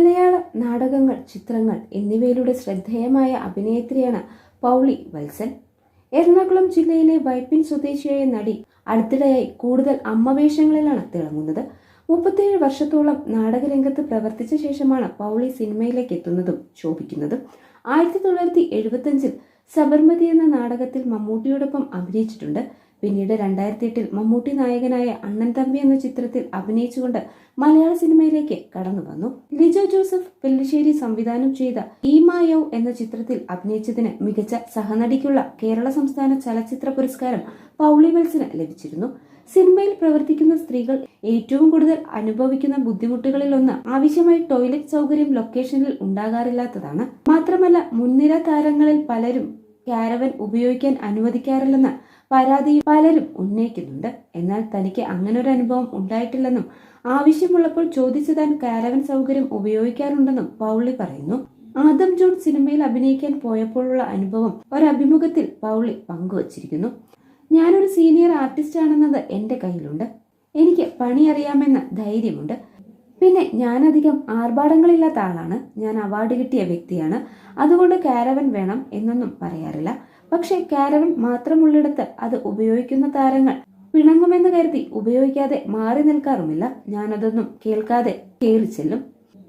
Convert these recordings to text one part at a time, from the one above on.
മലയാള നാടകങ്ങൾ ചിത്രങ്ങൾ എന്നിവയിലൂടെ ശ്രദ്ധേയമായ അഭിനേത്രിയാണ് പൗളി വത്സൻ. എറണാകുളം ജില്ലയിലെ വൈപ്പിൻ സ്വദേശിയായ നടി അടുത്തിടെയായി കൂടുതൽ അമ്മവേഷങ്ങളിലാണ് തിളങ്ങുന്നത്. മുപ്പത്തിയേഴ് വർഷത്തോളം നാടകരംഗത്ത് പ്രവർത്തിച്ച ശേഷമാണ് പൗളി സിനിമയിലേക്ക് എത്തുന്നതും ശോഭിക്കുന്നതും. ആയിരത്തി തൊള്ളായിരത്തി എഴുപത്തഞ്ചിൽ സബർമതി എന്ന നാടകത്തിൽ മമ്മൂട്ടിയോടൊപ്പം അഭിനയിച്ചിട്ടുണ്ട്. പിന്നീട് രണ്ടായിരത്തി എട്ടിൽ മമ്മൂട്ടി നായകനായ അണ്ണൻ തമ്പി എന്ന ചിത്രത്തിൽ അഭിനയിച്ചുകൊണ്ട് മലയാള സിനിമയിലേക്ക് കടന്നു വന്നു. ലിജോ ജോസഫ് പെല്ലിശ്ശേരി സംവിധാനം ചെയ്ത ഈമായവ് എന്ന ചിത്രത്തിൽ അഭിനയിച്ചതിന് മികച്ച സഹനടിക്കുള്ള കേരള സംസ്ഥാന ചലച്ചിത്ര പുരസ്കാരം പൗളി വെൽസിന് ലഭിച്ചിരുന്നു. സിനിമയിൽ പ്രവർത്തിക്കുന്ന സ്ത്രീകൾ ഏറ്റവും കൂടുതൽ അനുഭവിക്കുന്ന ബുദ്ധിമുട്ടുകളിൽ ഒന്ന് ആവശ്യമായി ടോയ്ലറ്റ് സൗകര്യം ലൊക്കേഷനിൽ ഉണ്ടാകാറില്ലാത്തതാണ്. മാത്രമല്ല മുൻനിര താരങ്ങളിൽ പലരും കാരവൻ ഉപയോഗിക്കാൻ അനുവദിക്കാറില്ലെന്ന് പരാതി പലരും ഉന്നയിക്കുന്നുണ്ട്. എന്നാൽ തനിക്ക് അങ്ങനെ ഒരു അനുഭവം ഉണ്ടായിട്ടില്ലെന്നും ആവശ്യമുള്ളപ്പോൾ ചോദിച്ചു താൻ കാരവൻ സൗകര്യം ഉപയോഗിക്കാറുണ്ടെന്നും പൗളി പറയുന്നു. ആദം ജോൺ സിനിമയിൽ അഭിനയിക്കാൻ പോയപ്പോഴുള്ള അനുഭവം ഒരഭിമുഖത്തിൽ പൗളി പങ്കുവച്ചിരിക്കുന്നു. ഞാനൊരു സീനിയർ ആർട്ടിസ്റ്റ് ആണെന്നത് എന്റെ കയ്യിലുണ്ട്. എനിക്ക് പണി അറിയാമെന്ന ധൈര്യമുണ്ട്. പിന്നെ ഞാനധികം ആർഭാടങ്ങളില്ലാത്ത ആളാണ്. ഞാൻ അവാർഡ് കിട്ടിയ വ്യക്തിയാണ്. അതുകൊണ്ട് കാരവൻ വേണം എന്നൊന്നും പറയാറില്ല. പക്ഷെ കാരവൻ മാത്രമുള്ളിടത്ത് അത് ഉപയോഗിക്കുന്ന താരങ്ങൾ പിണങ്ങുമെന്ന് കരുതി ഉപയോഗിക്കാതെ മാറി നിൽക്കാറുമില്ല. ഞാനതൊന്നും കേൾക്കാതെ കേറി ചെല്ലും.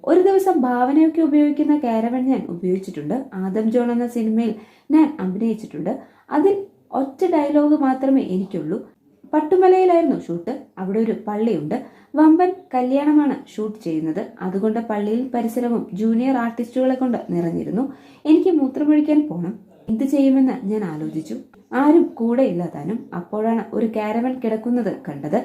ഒരു ദിവസം ഭാവനയൊക്കെ ഉപയോഗിക്കുന്ന കാരവൻ ഞാൻ ഉപയോഗിച്ചിട്ടുണ്ട്. ആദം ജോൺ എന്ന സിനിമയിൽ ഞാൻ അഭിനയിച്ചിട്ടുണ്ട്. അതിൽ ഒറ്റ ഡയലോഗ് മാത്രമേ എനിക്കുള്ളൂ. പട്ടുമലയിലായിരുന്നു ഷൂട്ട്. അവിടെ ഒരു പള്ളിയുണ്ട്. വമ്പൻ കല്യാണമാണ് ഷൂട്ട് ചെയ്യുന്നത്. അതുകൊണ്ട് പള്ളിയിൽ പരിസരവും ജൂനിയർ ആർട്ടിസ്റ്റുകളെ കൊണ്ട് നിറഞ്ഞിരുന്നു. എനിക്ക് മൂത്രമൊഴിക്കാൻ പോണം. എന്ത് ചെയ്യുമെന്ന് ഞാൻ ആലോചിച്ചു. ആരും കൂടെ ഇല്ലാതാനും അപ്പോഴാണ് ഒരു കാരവൻ കിടക്കുന്നത് കണ്ടത്.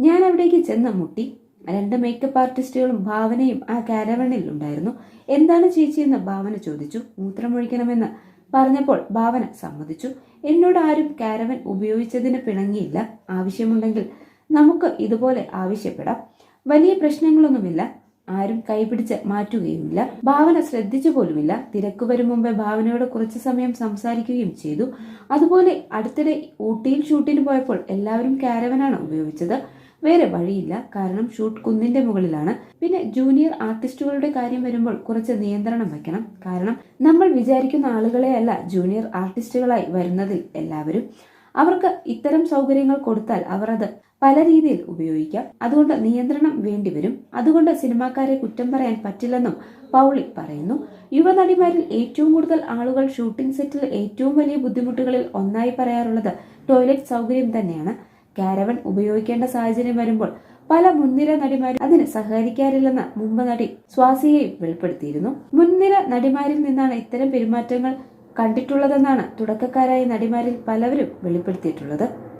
ഞാൻ അവിടേക്ക് ചെന്ന് മുട്ടി. രണ്ട് മേക്കപ്പ് ആർട്ടിസ്റ്റുകളും ഭാവനയും ആ കാരവണിൽ ഉണ്ടായിരുന്നു. എന്താണ് ചേച്ചിയെന്ന് ഭാവന ചോദിച്ചു. മൂത്രമൊഴിക്കണമെന്ന് പറഞ്ഞപ്പോൾ ഭാവന സമ്മതിച്ചു. എന്നോട് ആരും കാരവൻ ഉപയോഗിച്ചതിന് പിണങ്ങിയില്ല. ആവശ്യമുണ്ടെങ്കിൽ നമുക്ക് ഇതുപോലെ ആവശ്യപ്പെടാം. വലിയ പ്രശ്നങ്ങളൊന്നുമില്ല. ആരും കൈപിടിച്ച് മാറ്റുകയുമില്ല. ഭാവന ശ്രദ്ധിച്ചു പോലുമില്ല. തിരക്ക് വരും മുമ്പേ ഭാവനയോട് കുറച്ചു സമയം സംസാരിക്കുകയും ചെയ്തു. അതുപോലെ അടുത്തിടെ ഊട്ടിയിൽ ഷൂട്ടിന് പോയപ്പോൾ എല്ലാവരും കാരവനാണ് ഉപയോഗിച്ചത്. വേറെ വഴിയില്ല. കാരണം ഷൂട്ട് കുന്നിന്റെ മുകളിലാണ്. പിന്നെ ജൂനിയർ ആർട്ടിസ്റ്റുകളുടെ കാര്യം വരുമ്പോൾ കുറച്ച് നിയന്ത്രണം വെക്കണം കാരണം നമ്മൾ വിചാരിക്കുന്ന ആളുകളെ അല്ല ജൂനിയർ ആർട്ടിസ്റ്റുകളായി വരുന്നതിൽ എല്ലാവരും. അവർക്ക് ഇത്തരം സൗകര്യങ്ങൾ കൊടുത്താൽ അവർ അത് പല രീതിയിൽ ഉപയോഗിക്കാം. അതുകൊണ്ട് നിയന്ത്രണം വേണ്ടിവരും. അതുകൊണ്ട് സിനിമാക്കാരെ കുറ്റം പറയാൻ പറ്റില്ലെന്നും പൗളി പറയുന്നു. യുവനടിമാരിൽ ഏറ്റവും കൂടുതൽ ആളുകൾ ഷൂട്ടിംഗ് സെറ്റിൽ ഏറ്റവും വലിയ ബുദ്ധിമുട്ടുകളിൽ ഒന്നായി പറയാറുള്ളത് ടോയ്ലറ്റ് സൗകര്യം തന്നെയാണ്. കാരവൻ ഉപയോഗിക്കേണ്ട സാഹചര്യം വരുമ്പോൾ പല മുൻനിര നടിമാരും അതിന് സഹകരിക്കാറില്ലെന്ന് മുമ്പ് നടി സ്വാസിയെയും വെളിപ്പെടുത്തിയിരുന്നു. മുൻനിര നടിമാരിൽ നിന്നാണ് ഇത്തരം പെരുമാറ്റങ്ങൾ കണ്ടിട്ടുള്ളതെന്നാണ് തുടക്കക്കാരായ നടിമാരിൽ പലവരും വെളിപ്പെടുത്തിയിട്ടുള്ളത്.